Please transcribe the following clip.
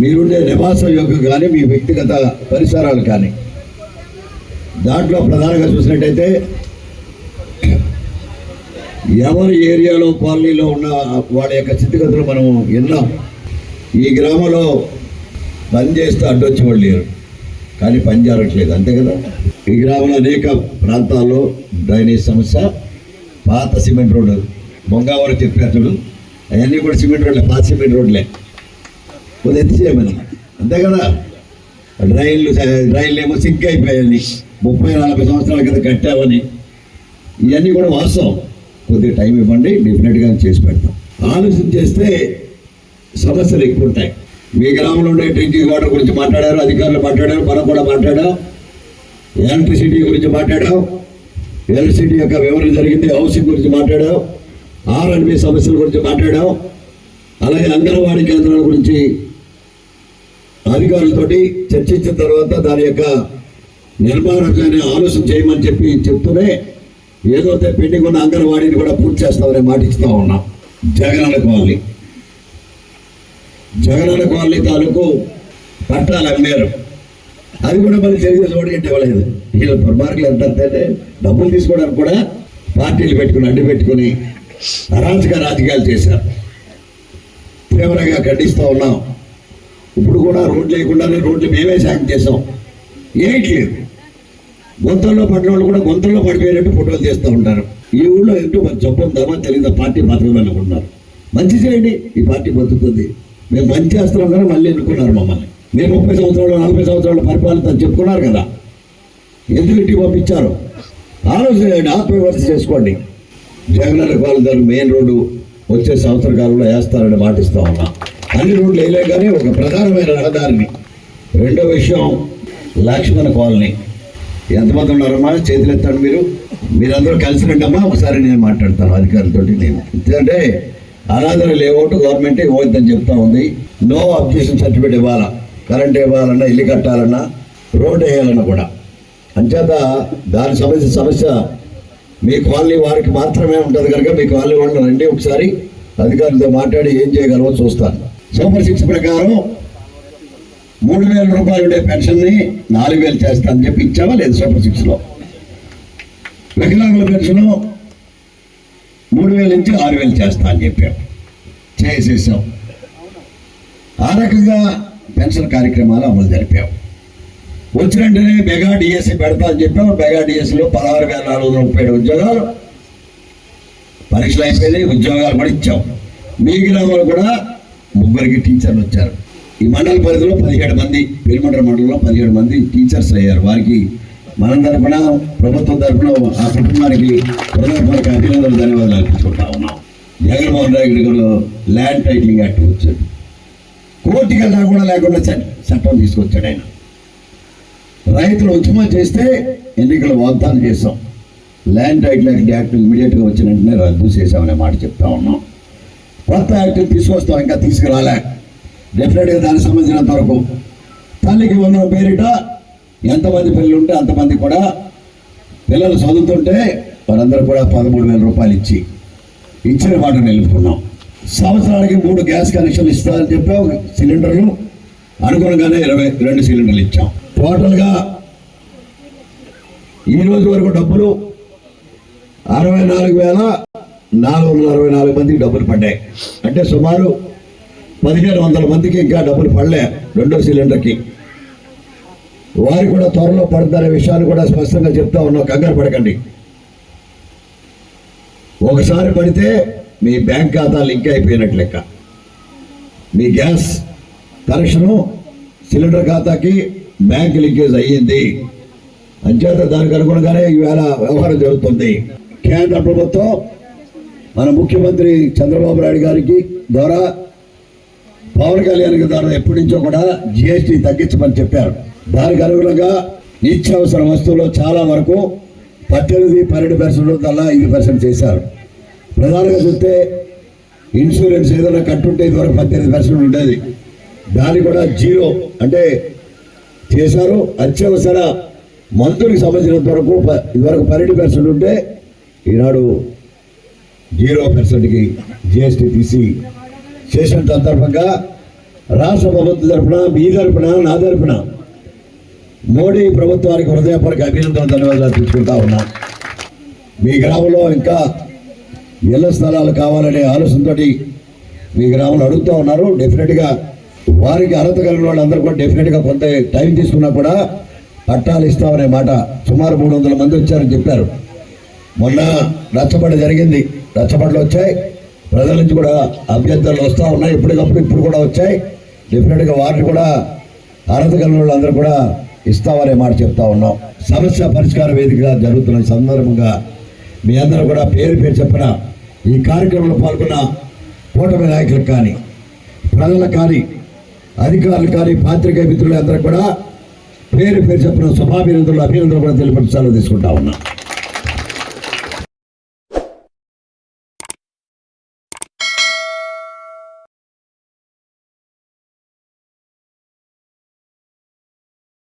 మీరుండే నివాసం యొక్క కానీ మీ వ్యక్తిగత పరిసరాలు కానీ. దాంట్లో ప్రధానంగా చూసినట్టయితే ఎవరి ఏరియాలో కాలనీలో ఉన్న వాళ్ళ యొక్క స్థితిగతులు మనం విన్నాం. ఈ గ్రామంలో పని చేస్తే అడ్డొచ్చి వాళ్ళు లేరు. కానీ పని జరగట్లేదు. అంతే కదా? ఈ గ్రామంలో అనేక ప్రాంతాల్లో డ్రైనేజ్ సమస్య పాత సిమెంట్ రోడ్డు బొంగావరం చెప్పారు చూడు. అవన్నీ కూడా సిమెంట్ రోడ్లే పాత సిమెంట్ రోడ్లే. కొద్ది ఎంత చేయమని అంతే కదా రైళ్ళు రైళ్ళు ఏమో సిగ్గు అయిపోయాయని ముప్పై నలభై సంవత్సరాల కింద కట్టామని ఇవన్నీ కూడా వాస్తవం. కొద్దిగా టైం ఇవ్వండి డెఫినెట్గా చేసి పెడతాం. ఆలోచన చేస్తే సమస్యలు ఎక్కువ ఉంటాయి. మీ గ్రామంలో ఉండే డ్రింకింగ్ వాటర్ గురించి మాట్లాడారు అధికారులు మాట్లాడారు మనం కూడా మాట్లాడాం ఎలక్ట్రిసిటీ గురించి మాట్లాడాం ఎలక్ట్రిసిటీ యొక్క వివరణ జరిగింది హౌసింగ్ గురించి మాట్లాడాం ఆర్ఎన్బి సమస్యల గురించి మాట్లాడాం అలాగే అంగన్వాడీ కేంద్రాల గురించి అధికారులతోటి చర్చించిన తర్వాత దాని యొక్క నిర్మాణాన్ని ఆలోచన చేయమని చెప్పి చెప్తూనే ఏదో పెండింగ్ ఉన్న అంగన్వాడీని కూడా పూర్తి చేస్తామనే మాట ఇస్తా ఉన్నాం. జగనన్న కాలనీ. జగనన్న కాలనీ తాలూకు పట్టాలు అమ్మారు అది కూడా మళ్ళీ తెలుగుదేశం ఓటు ఇవ్వలేదు వీళ్ళ దుర్మార్గులు ఎంత అంటే డబ్బులు తీసుకోవడానికి కూడా పార్టీలు పెట్టుకుని అడ్డు పెట్టుకుని అరాచక రాజకీయాలు చేశారు. తీవ్రంగా ఖండిస్తూ ఉన్నాం. కూడా రోడ్లు లేకుండానే రోడ్లు మేమే సాయం చేసాం ఏట్లేదు గొంతుల్లో పడిన వాళ్ళు కూడా గొంతుల్లో పడిపోయినట్టు ఫోటోలు తీస్తూ ఉంటారు. ఈ ఊళ్ళో ఎంతో మంది జబ్బు తెలియదు పార్టీ మాత్రమే అనుకుంటున్నారు. మంచి చేయండి. ఈ పార్టీ బతుకుతుంది మేము మంచి చేస్తున్నాం కదా మళ్ళీ ఎన్నుకున్నారు మమ్మల్ని. మీరు ముప్పై సంవత్సరాలు నలభై సంవత్సరాలు పరిపాలన అని చెప్పుకున్నారు కదా. ఎందుకు ఇంటికి పంపించారు? ఆలోచన చేయండి. ఆత్మవిమర్శ చేసుకోండి. జగనన్న కాలనీ మెయిన్ రోడ్డు వచ్చే సంవత్సర కాలంలో వేస్తారని మాటిస్తా ఉన్నా. అన్ని రోడ్లు వేయలే కానీ ఒక ప్రధానమైన రహదారిని. రెండో విషయం లక్ష్మణ కాలనీ. ఎంతమంది ఉన్నారమ్మా చేతులు ఎత్తండి మీరు. మీరందరూ కలిసి రండమ్మా. ఒకసారి నేను మాట్లాడతాను అధికారులతో నేను. ఎందుకంటే అనాథన లేవోటు గవర్నమెంట్ ఇవ్వద్దని చెప్తా ఉంది. నో అబ్జెక్షన్ సర్టిఫికేట్ ఇవ్వాలా? కరెంట్ ఇవ్వాలన్నా ఇల్లు కట్టాలన్నా రోడ్డు వేయాలన్నా కూడా. అంచేత దాని సమస్య సమస్య మీ కాలనీ వారికి మాత్రమే ఉంటుంది కనుక మీ కాలనీ వాళ్ళు రండి ఒకసారి. అధికారులతో మాట్లాడి ఏం చేయగలవో చూస్తాను. సూపర్ సిక్స్ ప్రకారం మూడు వేల రూపాయలు ఉండే పెన్షన్ని నాలుగు వేలు చేస్తా అని చెప్పి ఇచ్చావా లేదు సూపర్ సిక్స్లో వికలాంగుల పెన్షన్ మూడు వేల నుంచి ఆరు వేలు చేస్తా అని చెప్పాం చేసేసాం ఆ రకంగా పెన్షన్ కార్యక్రమాలు అమలు జరిపాం వచ్చిన వెంటనే మెగా డిఎస్సి పెడతా అని చెప్పాం మెగా డిఎస్సిలో పదహారు వేల నాలుగు వందల ముప్పై ఏడు ఉద్యోగాలు. పరీక్షలు అయిపోయినాయి ఉద్యోగాలు కూడా ఇచ్చాం మీ గ్రామంలో కూడా ముగ్గురికి టీచర్లు వచ్చారు. ఈ మండల పరిధిలో పదిహేడు మంది పెరుమండల మండలంలో పదిహేడు మంది టీచర్స్ అయ్యారు. వారికి మన తరపున ప్రభుత్వం తరపున ఆ కుటుంబానికి హృదయపూర్వక అభినందనలు ధన్యవాదాలు అర్పించుకుంటా ఉన్నాం. జగన్మోహన్ రెడ్డి గారు ల్యాండ్ టైటిలింగ్ యాక్ట్ వచ్చాడు కోర్టుకి వెళ్ళినా కూడా లేకుండా చట్టం తీసుకొచ్చాడు ఆయన. రైతులు ఉద్యమం చేస్తే ఎన్నికల వాగ్దానం చేస్తాం ల్యాండ్ టైటిల్ యాక్ట్ ఇమీడియట్గా వచ్చిన వెంటనే రద్దు చేశామనే మాట చెప్తా ఉన్నాం. కొత్త యాక్టివ్ తీసుకొస్తాం ఇంకా తీసుకురాలే. డెఫినెట్గా దానికి సంబంధించినంత వరకు. తల్లికి ఉన్న పేరిట ఎంతమంది పిల్లలు ఉంటే అంతమంది కూడా పిల్లలు చదువుతుంటే వారందరూ కూడా పదమూడు వేల రూపాయలు ఇచ్చి ఇచ్చిన మాట నిలుపుకున్నాం. సంవత్సరానికి మూడు గ్యాస్ కనెక్షన్లు ఇస్తారని చెప్పి ఒక సిలిండర్లు. అనుగుణంగానే ఇరవై రెండు సిలిండర్లు ఇచ్చాం. టోటల్గా ఈ రోజు వరకు డబ్బులు అరవై నాలుగు వేల నాలుగు వందల అరవై నాలుగు మందికి డబ్బులు పడ్డాయి. అంటే సుమారు పదిహేను వందల మందికి ఇంకా డబ్బులు పడలే రెండో సిలిండర్కి. వారు కూడా త్వరలో పడతారనే విషయాన్ని కూడా స్పష్టంగా చెప్తా ఉన్నాం కంగారు పడకండి. ఒకసారి పడితే మీ బ్యాంక్ ఖాతా లింక్ అయిపోయినట్లు లెక్క. మీ గ్యాస్ కనెక్షను సిలిండర్ ఖాతాకి బ్యాంక్ లింకేజ్ అయ్యింది. అంచేత దానికి అనుగుణంగానే ఈవేళ వ్యవహారం జరుగుతుంది. కేంద్ర ప్రభుత్వం మన ముఖ్యమంత్రి చంద్రబాబు నాయుడు గారికి ద్వారా పవన్ కళ్యాణ్ గారి ద్వారా ఎప్పటి నుంచో కూడా జిఎస్టీ తగ్గించమని చెప్పారు. దానికి అనుగుణంగా నిత్యావసర వస్తువులు చాలా వరకు పద్దెనిమిది పన్నెండు పర్సెంట్ కల్లా ఐదు పర్సెంట్ చేశారు. ప్రధానంగా చూస్తే ఇన్సూరెన్స్ ఏదైనా కట్టుంటే ఇదివరకు పద్దెనిమిది పర్సెంట్ ఉండేది. దాన్ని కూడా జీరో అంటే చేశారు. అత్యవసర మందులకు సంబంధించినంత వరకు ప- ఇదివరకు పన్నెండు పర్సెంట్ ఉంటే ఈనాడు జీరో పర్సెంట్కి జిఎస్టీ తీసి చేసిన సందర్భంగా రాష్ట్ర ప్రభుత్వం తరఫున మీ తరఫున నా తరపున మోడీ ప్రభుత్వానికి హృదయపూర్వక అభినందన ధన్యవాదాలు తీసుకుంటా ఉన్నా. మీ గ్రామంలో ఇంకా ఇళ్ళ స్థలాలు కావాలనే ఆలోచనతో మీ గ్రామంలో అడుగుతూ ఉన్నారు. డెఫినెట్గా వారికి అర్హత కలిగిన వాళ్ళందరూ కూడా డెఫినెట్గా కొంత టైం తీసుకున్నా కూడా పట్టాలు ఇస్తామనే మాట సుమారు మూడు వందల మంది వచ్చారని చెప్పారు. మొన్న రచ్చబండ జరిగింది. రచ్చబండలు వచ్చాయి. ప్రజల నుంచి కూడా అభ్యర్థులు వస్తూ ఉన్నాయి. ఎప్పటికప్పుడు ఇప్పుడు కూడా వచ్చాయి. డెఫినెట్గా వారిని కూడా అర్హత కలిగిన వాళ్ళందరూ కూడా ఇస్తామనే మాట చెప్తా ఉన్నాం. సమస్య పరిష్కార వేదికగా జరుగుతున్న సందర్భంగా మీ అందరూ కూడా పేరు పేరు చెప్పిన ఈ కార్యక్రమంలో పాల్గొన్న కూటమి నాయకులకు కానీ ప్రజలకు కానీ అధికారులు కానీ పాత్రికేయ మిత్రులు అందరూ కూడా పేరు పేరు చెప్పిన సభాభినందులు అభినందనలు కూడా తెలియపరచాలని తీసుకుంటా ఉన్నాం.